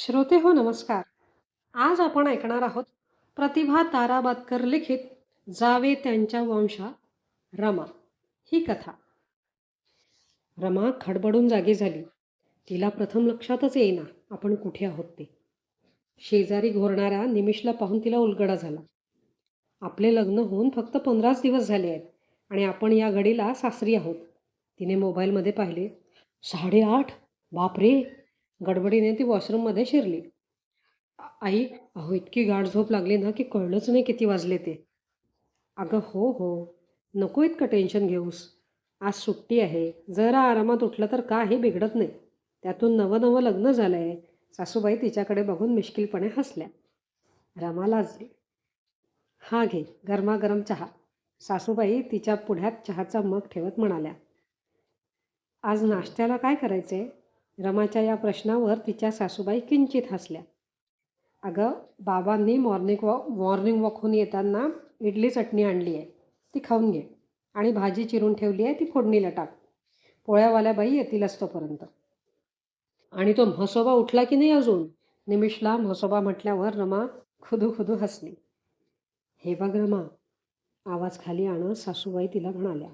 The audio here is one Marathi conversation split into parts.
श्रोते हो नमस्कार. आज आपण ऐकणार आहोत प्रतिभा ताराबादकर लिखित जावे त्यांच्या वंशा रमा. ही कथा. रमा खडबडून जागी झाली. तिला प्रथम लक्षातच येईना आपण कुठे आहोत ते. शेजारी घोरणाऱ्या निमिषला पाहून तिला उलगडा झाला. आपले लग्न होऊन फक्त पंधराच दिवस झाले आहेत आणि आपण या घडीला सासरी आहोत. तिने मोबाईलमध्ये पाहिले. साडेआठ? बापरे! गडबडीने ती वॉशरूममध्ये शिरली. आई अहो इतकी गाढ झोप लागली ना की कळलंच नाही किती वाजले ते. अगं हो हो. नको इतकं टेन्शन घेऊस. आज सुट्टी आहे. जरा आरामात उठलं तर काही बिघडत नाही. त्यातून नवं नवं लग्न झालं आहे सासूबाई तिच्याकडे बघून मिश्किलपणे हसल्या. रमा लाजली हा घे गरमागरम चहा. सासूबाई तिच्या पुढ्यात चहाचा मग ठेवत म्हणाल्या. आज नाश्त्याला काय करायचे रमाच्या या प्रश्नावर तिच्या सासूबाई किंचित हसल्या. अगं बाबांनी मॉर्निंग वॉक मॉर्निंग वॉकहून येताना इडली चटणी आणली आहे. ती खाऊन घे. आणि भाजी चिरून ठेवली आहे ती फोडणीला टाक. पोळ्यावाल्या बाई येतील असतोपर्यंत. आणि तो म्हसोबा उठला की नाही अजून? निमिषला म्हसोबा म्हटल्यावर रमा खुदू खुदू हसली. हे बघ रमा आवाज खाली आणत सासूबाई तिला म्हणाल्या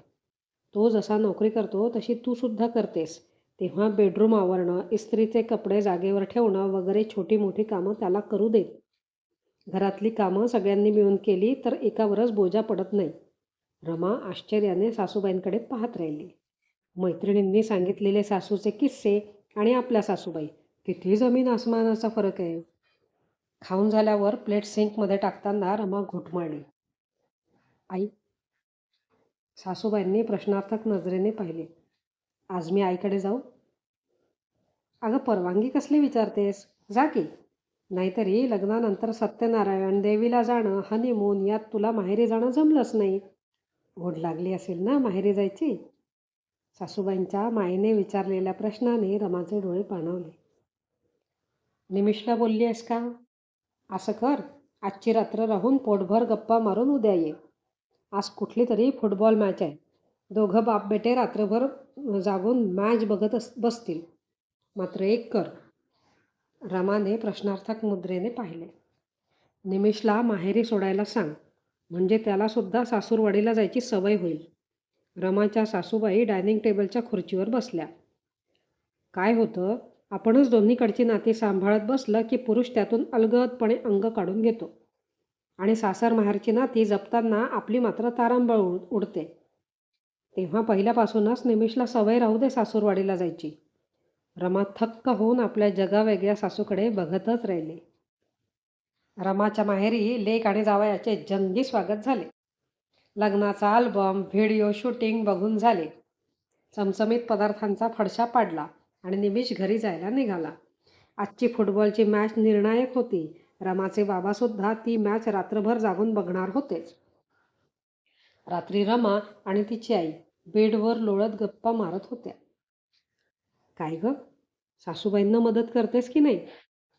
तो जसा नोकरी करतो तशी तू सुद्धा करतेस. तेव्हा बेडरूम आवरणं इस्त्रीचे कपडे जागेवर ठेवणं वगैरे छोटी मोठी कामं त्याला करू देत. घरातली कामं सगळ्यांनी मिळून केली तर एकावरच बोजा पडत नाही. रमा आश्चर्याने सासूबाईंकडे पाहत राहिली. मैत्रिणींनी सांगितलेले सासूचे किस्से आणि आपल्या सासूबाई. किती जमीन आसमानाचा फरक आहे. खाऊन झाल्यावर प्लेट सिंकमध्ये टाकताना रमा घुटमाळली आई. सासूबाईंनी प्रश्नार्थक नजरेने पाहिले. आज मी आईकडे जाऊ? अगं परवानगी कसली विचारतेस? जा की. नाहीतरी लग्नानंतर सत्यनारायण देवीला जाणं हनीमून यात तुला माहेरी जाणं जमलंच नाही. ओढ लागली असेल ना माहेरी जायची? सासूबाईंच्या मायेने विचारलेल्या प्रश्नाने रमाचे डोळे पाणवले. निमिषला बोलली आहेस का? असं कर आजची रात्र राहून पोटभर गप्पा मारून उद्या ये. आज कुठली तरी फुटबॉल मॅच आहे. दोघं बाप बेटे रात्रभर जागून मॅच बघत अस बसतील. मात्र एक कर. रमाने प्रश्नार्थक मुद्रेने पाहिले. निमिषला माहेरी सोडायला सांग. म्हणजे त्यालासुद्धा सासूरवाडीला जायची सवय होईल. रमाच्या सासूबाई डायनिंग टेबलच्या खुर्चीवर बसल्या. काय होतं? आपणच दोन्हीकडची नाती सांभाळत बसलं की पुरुष त्यातून अलगदपणे अंग काढून घेतो. आणि सासर माहेरची नाती जपताना आपली मात्र तारांबळ उड उडते. तेव्हा पहिल्यापासूनच निमिषला सवय राहू दे सासूरवाडीला जायची. रमा थक्क होऊन आपल्या जगावेगळ्या सासूकडे बघतच राहिले. रमाच्या माहेरी लेक आणि जावयाचे जंगी स्वागत झाले. लग्नाचा अल्बम व्हिडिओ शूटिंग बघून झाले. चमचमीत पदार्थांचा फडशा पाडला आणि निमिष घरी जायला निघाला. आजची फुटबॉलची मॅच निर्णायक होती. रमाचे बाबासुद्धा ती मॅच रात्रभर जागून बघणार होतेच. रात्री रमा आणि तिची आई बेडवर लोळत गप्पा मारत होत्या. काय ग? सासूबाईंना मदत करतेस की नाही?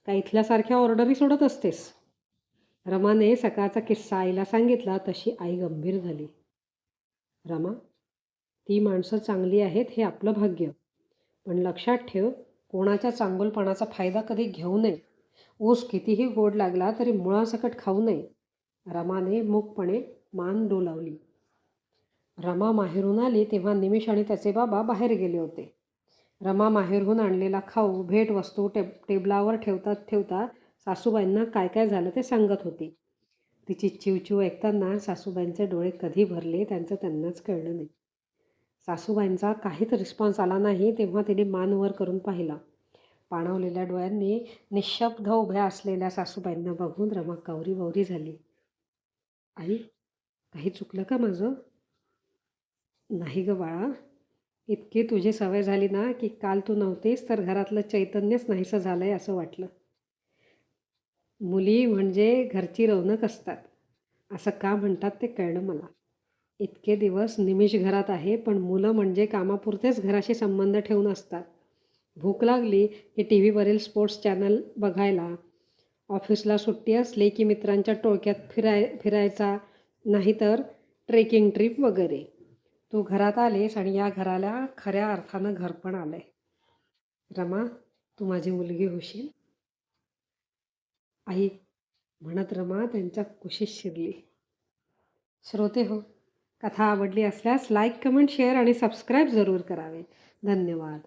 का इथल्यासारख्या ऑर्डरी सोडत असतेस? रमाने सकाळचा किस्सा आईला सांगितला तशी आई गंभीर झाली. रमा ती माणसं चांगली आहेत हे आपलं भाग्य. पण लक्षात ठेव कोणाच्या चांगुलपणाचा फायदा कधी घेऊ नये. ऊस कितीही गोड लागला तरी मुळासकट खाऊ नये. रमाने मूकपणे मान डोलावली. रमा माहेरून आली तेव्हा निमिष आणि त्याचे बाबा बाहेर गेले होते. रमा माहेरहून आणलेला खाऊ भेटवस्तू टेब टेबलावर ठेवता ठेवता सासूबाईंना काय काय झालं ते सांगत होती. तिची चिवचिव ऐकताना सासूबाईंचे डोळे कधी भरले त्यांचं त्यांनाच कळलं नाही. सासूबाईंचा काहीच रिस्पॉन्स आला नाही तेव्हा तिने मान वर करून पाहिला. पाणवलेल्या डोळ्यांनी निशब्द उभ्या असलेल्या सासूबाईंना बघून रमा कावरी बावरी झाली. आई काही चुकलं का माझं? नाही ग बाळा. इतकी तुझी सवय झाली ना की काल तू नव्हतीस तर घरातलं चैतन्यच नाहीसं झालं आहे असं वाटलं. मुली म्हणजे घरची रौनक असतात. असं का म्हणतात ते कळलं मला. इतके दिवस निमिष घरात आहे पण मुलं म्हणजे कामापुरतेच घराशी संबंध ठेवून असतात. भूक लागली की टी व्हीवरील स्पोर्ट्स चॅनल बघायला. ऑफिसला सुट्टी असली की मित्रांच्या टोळक्यात फिराय फिरायचा नाहीतर ट्रेकिंग ट्रिप वगैरे. तू घरात आलीस आणि या घराला खऱ्या अर्थानं घर पण आलंय. रमा तू माझी मुलगी होशील. आई म्हणत रमा त्यांच्या कुशीत शिरली. श्रोते हो कथा आवडली असल्यास लाईक कमेंट शेअर आणि सबस्क्राईब जरूर करावे. धन्यवाद.